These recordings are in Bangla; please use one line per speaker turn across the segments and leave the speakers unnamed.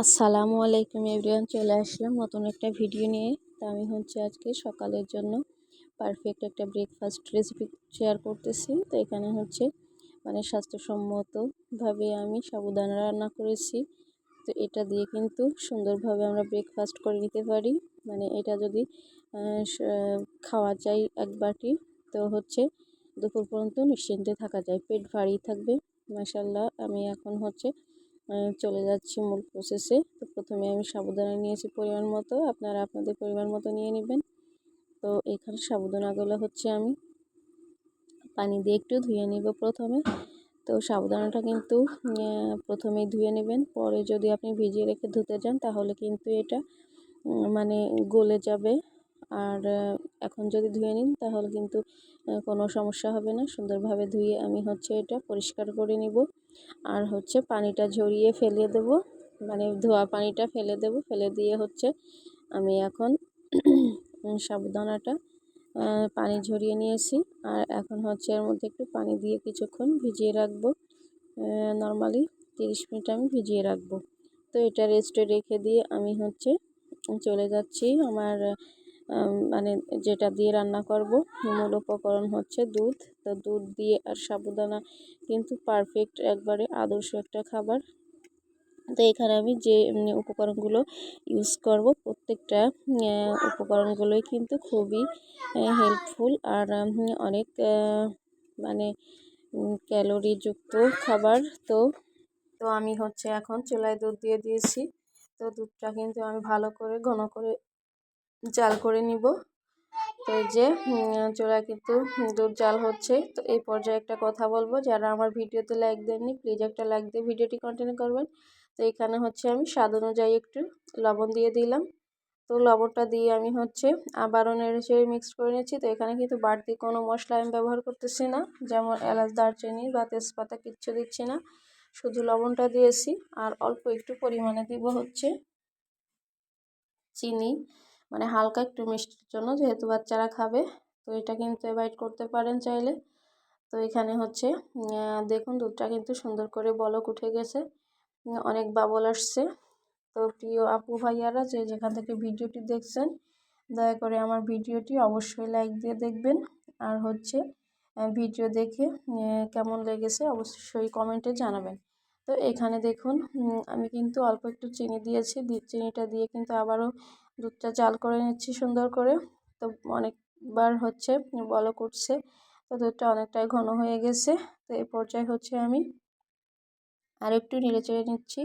আসসালামু আলাইকুম এভরিওয়ান, চলে আসলাম নতুন একটা ভিডিও নিয়ে। তা আমি হচ্ছে আজকে সকালের জন্য পারফেক্ট একটা ব্রেকফাস্ট রেসিপি শেয়ার করতেছি। তো এখানে হচ্ছে মানে স্বাস্থ্যসম্মতভাবে আমি সাবুদানা রান্না করেছি। তো এটা দিয়ে কিন্তু সুন্দরভাবে আমরা ব্রেকফাস্ট করে নিতে পারি। মানে এটা যদি খাওয়া যায় এক বাটি, তো হচ্ছে দুপুর পর্যন্ত নিশ্চিন্তে থাকা যায়। পেট ভারী থাকবে মাসাল্লাহ আমি এখন হচ্ছে চলে যাচ্ছি মূল প্রসেসে তো প্রথমে আমি সাবুদানা নিয়েছি পরিমাণ মতো। আপনারা আপনাদের পরিমাণ মতো নিয়ে নেবেন। তো এখানে সাবুদানাগুলো হচ্ছে আমি পানি দিয়ে একটু ধুয়ে নিব প্রথমে। তো সাবুদানাটা কিন্তু প্রথমেই ধুয়ে নেবেন। পরে যদি আপনি ভিজিয়ে রেখে ধুতে যান তাহলে কিন্তু এটা মানে গলে যাবে। আর এখন যদি ধুয়ে নিন, তাহলে কিন্তু কোনো সমস্যা হবে না। সুন্দরভাবে ধুয়ে আমি হচ্ছে এটা পরিষ্কার করে নিব। আর হচ্ছে পানিটা ঝরিয়ে ফেলে দেব। মানে ধোয়া পানিটা ফেলে দেব। ফেলে দিয়ে হচ্ছে আমি এখন সাবুদানাটা পানি ঝরিয়ে নিয়েছি। আর এখন হচ্ছে এর মধ্যে একটু পানি দিয়ে কিছুক্ষণ ভিজিয়ে রাখব। নর্মালি তিরিশ মিনিট আমি ভিজিয়ে রাখব। তো এটা রেস্টে রেখে দিয়ে আমি হচ্ছে চলে যাচ্ছি আমার মানে যেটা দিয়ে রান্না করব মূল উপকরণ হচ্ছে দুধ। তো দুধ দিয়ে আর সাবুদানা কিন্তু পারফেক্ট একবারে আদর্শ একটা খাবার। তো এখানে আমি যে উপকরণগুলো ইউজ করব, প্রত্যেকটা উপকরণগুলোই কিন্তু খুবই হেল্পফুল আর অনেক মানে ক্যালোরিযুক্ত খাবার। তো তো আমি হচ্ছে এখন চুলায় দুধ দিয়ে দিয়েছি। তো দুধটা কিন্তু আমি ভালো করে ঘন করে জাল করে নিব। তো যে চোলা কিন্তু দুধ জাল হচ্ছে। তো এই পর্যায়ে একটা কথা বলব, যারা আমার ভিডিওতে লাইক দেননি প্লিজ একটা লাইক দিয়ে ভিডিওটি কন্টিনিউ করবেন। তো এখানে হচ্ছে আমি স্বাদ অনুযায়ী একটু লবণ দিয়ে দিলাম। তো লবণটা দিয়ে আমি হচ্ছে আবারও নেড়ে চেড়ে মিক্সড করে নিচ্ছি। তো এখানে কিন্তু বাড়তি কোনো মশলা আমি ব্যবহার করতেছি না। যেমন এলাচ, দারচিনি বা তেজপাতা কিচ্ছু দিচ্ছি না। শুধু লবণটা দিয়েছি। আর অল্প একটু পরিমাণে দিব হচ্ছে চিনি। মানে হালকা একটু মিষ্টির জন্য যেহেতু বাচ্চারা খাবে। তো এটা কিন্তু অ্যাভয়েড করতে পারেন চাইলে। তো এখানে হচ্ছে দেখুন দুধটা কিন্তু সুন্দর করে বলক উঠে গেছে। অনেক বাবল আসছে। তো প্রিয় আপু, ভাইয়ারা যে যেখান থেকে ভিডিওটি দেখছেন, দয়া করে আমার ভিডিওটি অবশ্যই লাইক দিয়ে দেখবেন। আর হচ্ছে ভিডিও দেখে কেমন লেগেছে অবশ্যই কমেন্টে জানাবেন। তো এখানে দেখুন আমি কিন্তু অল্প একটু চিনি দিয়েছি। চিনিটা দিয়ে কিন্তু আবারও দুধটা জাল করে নিচ্ছি সুন্দর করে। তো অনেকবার হচ্ছে বলক উঠছে, তো দুধটা অনেকটাই ঘন হয়ে গেছে। তো এই পর্যায়ে হচ্ছে আমি আর একটু নেড়ে চেড়ে নিচ্ছি।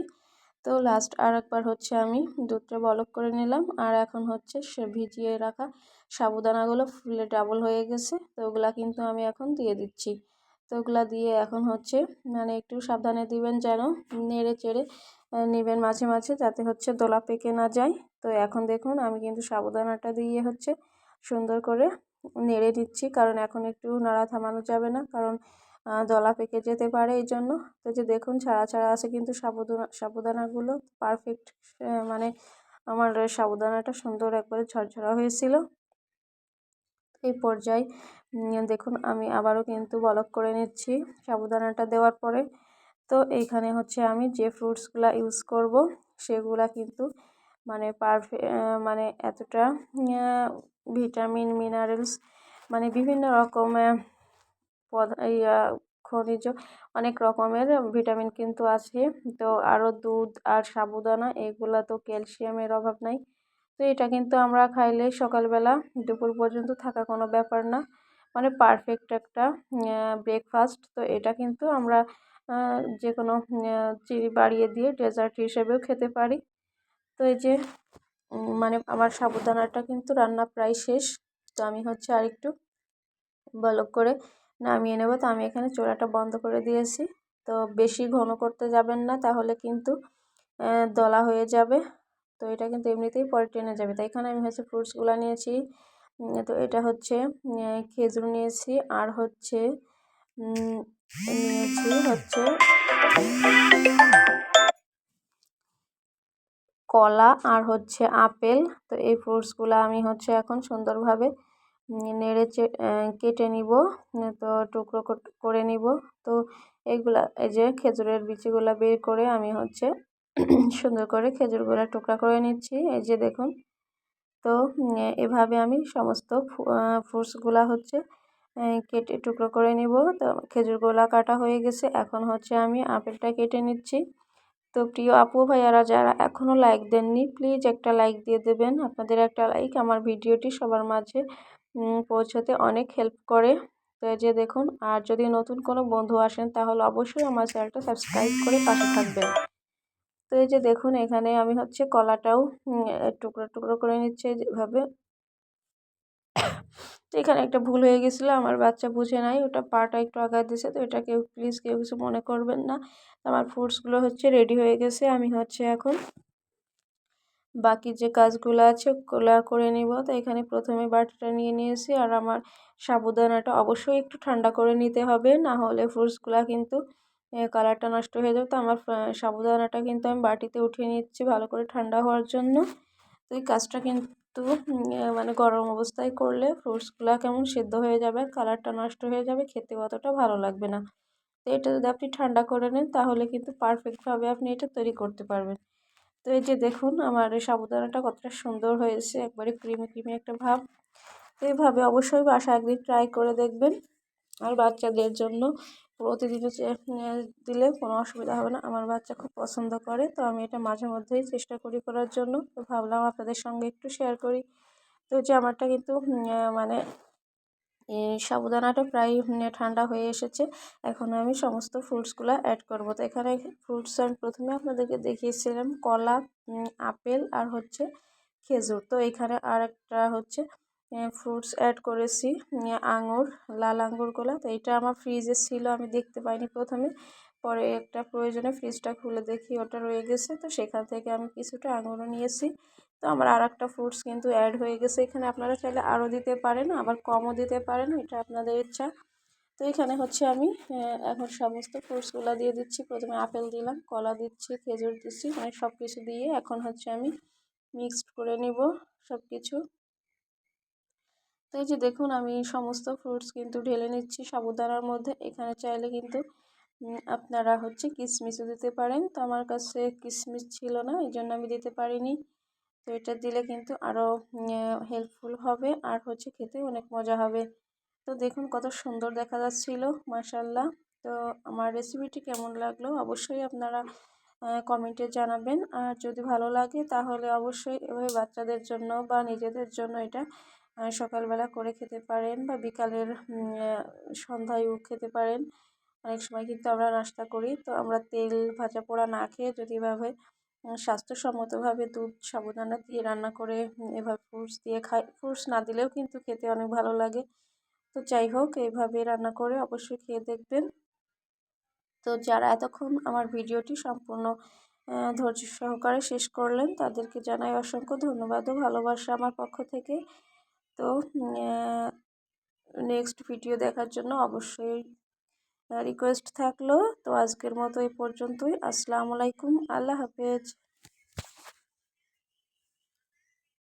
তো লাস্ট আর একবার হচ্ছে আমি দুধটা বলক করে নিলাম। আর এখন হচ্ছে সে ভিজিয়ে রাখা সাবুদানাগুলো ফুলে ডাবল হয়ে গেছে, তো ওগুলা কিন্তু আমি এখন দিয়ে দিচ্ছি। তো ওগুলা দিয়ে এখন হচ্ছে মানে একটু সাবধানে দিবেন যেন নেড়ে চেড়ে নেবেন মাঝে মাঝে যাতে হচ্ছে দোলা পেকে না যায়। তো এখন দেখুন আমি কিন্তু সাবুদানাটা দিয়ে হচ্ছে সুন্দর করে নেড়ে দিচ্ছি, কারণ এখন একটু নাড়া থামানো যাবে না, কারণ দলা পেকে যেতে পারে এই জন্য তো যে দেখুন ছাড়া ছাড়া আছে কিন্তু সাবুদানা, সাবুদানাগুলো পারফেক্ট মানে আমার সাবুদানাটা সুন্দর একবারে ঝরঝরা হয়েছিল। এই পর্যায়ে দেখুন আমি আবারও কিন্তু বলক করে নিচ্ছি সাবুদানাটা দেওয়ার পরে। তো এইখানে হচ্ছে আমি যে ফ্রুটসগুলো ইউজ করব, সেগুলা কিন্তু মানে পারফে মানে এতটা ভিটামিন, মিনারেলস মানে বিভিন্ন রকমের ইয়া, খনিজ অনেক রকমের ভিটামিন কিন্তু আছে। তো আরও দুধ আর সাবুদানা এগুলা তো ক্যালসিয়ামের অভাব নাই। তো এটা কিন্তু আমরা খাইলে সকালবেলা দুপুর পর্যন্ত থাকা কোনো ব্যাপার না। মানে পারফেক্ট একটা ব্রেকফাস্ট তো এটা কিন্তু আমরা যে কোনো চিনি বাড়িয়ে দিয়ে ডেজার্ট হিসেবেও খেতে পারি। তো এই যে মানে আমার সাবুদানাটা কিন্তু রান্না প্রায় শেষ। তো আমি হচ্ছে আরেকটু বলক করে নামিয়ে নেব। তো আমি এখানে চোড়াটা বন্ধ করে দিয়েছি। তো বেশি ঘন করতে যাবেন না, তাহলে কিন্তু দলা হয়ে যাবে। তো এটা কিন্তু এমনিতেই পরে ট্রেনে যাবে। তাই এখানে আমি হচ্ছে ফ্রুটসগুলো নিয়েছি। তো এটা হচ্ছে খেজুর নিয়েছি। আর হচ্ছে নিয়েছি হচ্ছে কলা আর হচ্ছে আপেল। তো এই ফ্রুটসগুলো আমি হচ্ছে এখন সুন্দরভাবে নেড়ে কেটে নিব। তো টুকরো করে নিব। তো এগুলা, এই যে খেজুরের বিচিগুলো বের করে আমি হচ্ছে সুন্দর করে খেজুরগুলো টুকরা করে নিচ্ছি। এই যে দেখুন, তো এভাবে আমি সমস্ত ফ্রুটসগুলা হচ্ছে কেটে টুকরো করে নিব। তো, খেজুরগুলা কাটা হয়ে গেছে। এখন হচ্ছে আমি আপেলটা কেটে নিচ্ছি। তো, প্রিয় আপু ভাইয়ারা, যারা এখনও লাইক দেননি, প্লিজ একটা লাইক দিয়ে দেবেন। আপনাদের একটা লাইক আমার ভিডিওটি সবার মাঝে পৌঁছতে অনেক হেল্প করে। তো যে দেখুন, আর যদি নতুন কোনো বন্ধু আসেন, তাহলে অবশ্যই আমার চ্যানেলটা সাবস্ক্রাইব করে পাশে থাকবেন। এই যে দেখুন, এখানে আমি হচ্ছে কলাটাও টুকরো টুকরো করে নিচ্ছে যেভাবে। তো এখানে একটা ভুল হয়ে গেছিল, আমার বাচ্চা বুঝে নাই, ওটা পাটা একটু আঘাত দিয়েছে, তো এটা কেউ প্লিজ কেউ কিছু মনে করবেন না। আমার ফ্রুটসগুলো হচ্ছে রেডি হয়ে গেছে, আমি হচ্ছে এখন বাকি যে কাজগুলো আছে, ওগুলো করে নিব। তো এখানে প্রথমে বাটিটা নিয়ে নিয়েছি, আর আমার সাবুদানাটা অবশ্যই একটু ঠান্ডা করে নিতে হবে, না হলে ফ্রুটসগুলো কিন্তু কালারটা নষ্ট হয়ে যাবে, তো আমার সাবুদানাটা কিন্তু আমি বাটিতে উঠিয়ে নিচ্ছি ভালো করে ঠান্ডা হওয়ার জন্য। তো এই কাজটা কিন্তু মানে গরম অবস্থায় করলে ফ্রুটসগুলো কেমন সেদ্ধ হয়ে যাবে, কালারটা নষ্ট হয়ে যাবে, খেতে অতটা ভালো লাগবে না। তো এটা যদি আপনি ঠান্ডা করে নেন, তাহলে কিন্তু পারফেক্টভাবে আপনি এটা তৈরি করতে পারবেন। তো এই যে দেখুন, আমার এই সাবুদানাটা কতটা সুন্দর হয়েছে, একবারে ক্রিমি ক্রিমি একটা ভাব। এইভাবে অবশ্যই বাসা একদিন ট্রাই করে দেখবেন, আর বাচ্চাদের জন্য প্রতিদিন দিলে কোনো অসুবিধা হবে না। আমার বাচ্চা খুব পছন্দ করে, তো আমি এটা মাঝে মধ্যেই চেষ্টা করি করার জন্য। তো ভাবলাম আপনাদের সঙ্গে একটু শেয়ার করি। তো যে আমারটা কিন্তু মানে সাবুদানাটা প্রায় ঠান্ডা হয়ে এসেছে। এখন আমি সমস্ত ফ্রুটসগুলো অ্যাড করব। তো এখানে ফ্রুটস আমি প্রথমে আপনাদেরকে দেখিয়েছিলাম, কলা আপেল আর হচ্ছে খেজুর। তো এখানে আর একটা হচ্ছে ফ্রুটস অ্যাড করেছি। আঙুর, লাল আঙুরগুলো। তো এটা আমার ফ্রিজে ছিল, আমি দেখতে পাইনি প্রথমে। পরে একটা প্রয়োজনে ফ্রিজটা খুলে দেখি, ওটা রয়ে গেছে। তো সেখান থেকে আমি কিছুটা আঙুরও নিয়েছি। তো আমার আর একটা ফ্রুটস কিন্তু অ্যাড হয়ে গেছে। এখানে আপনারা চাইলে আরও দিতে পারেন, আবার কমও দিতে পারেন, এটা আপনাদের ইচ্ছা। তো এখানে হচ্ছে আমি এখন সমস্ত ফ্রুটসগুলো দিয়ে দিচ্ছি। প্রথমে আপেল দিলাম, কলা দিচ্ছি, খেজুর দিচ্ছি মানে সব কিছু দিয়ে এখন হচ্ছে আমি মিক্সড করে নিব সব কিছু তো এই যে দেখুন, আমি সমস্ত ফ্রুটস কিন্তু ঢেলে নিচ্ছি সাবুদানার মধ্যে। এখানে চাইলে কিন্তু আপনারা হচ্ছে কিশমিশও দিতে পারেন। তো আমার কাছে কিশমিশ ছিল না, এই জন্য আমি দিতে পারিনি। তো এটা দিলে কিন্তু আরও হেল্পফুল হবে আর হচ্ছে খেতে অনেক মজা হবে। তো দেখুন কত সুন্দর দেখা যাচ্ছিল মাসাল্লাহ তো আমার রেসিপিটি কেমন লাগল অবশ্যই আপনারা কমেন্টে জানাবেন। আর যদি ভালো লাগে তাহলে অবশ্যই এভাবে বাচ্চাদের জন্য বা নিজেদের জন্য এটা সকালবেলা করে খেতে পারেন বা বিকালের সন্ধ্যায়ও খেতে পারেন। অনেক সময় কিন্তু আমরা নাস্তা করি। তো আমরা তেল ভাজা পোড়া না খেয়ে যদি এভাবে স্বাস্থ্যসম্মতভাবে দুধ সাবুদানা দিয়ে রান্না করে এভাবে ফ্রুটস দিয়ে খাই ফ্রুটস না দিলেও কিন্তু খেতে অনেক ভালো লাগে। তো যাই হোক এইভাবে রান্না করে অবশ্যই খেয়ে দেখবেন। তো যারা এতক্ষণ আমার ভিডিওটি সম্পূর্ণ ধৈর্য সহকারে শেষ করলেন, তাদেরকে জানাই অসংখ্য ধন্যবাদ ও ভালোবাসা আমার পক্ষ থেকে। তো নেক্সট ভিডিও দেখার জন্য অবশ্যই রিকোয়েস্ট থাকল। তো আজকের মতো এই পর্যন্তই। আসসালামু আলাইকুম। আল্লাহ হাফেজ।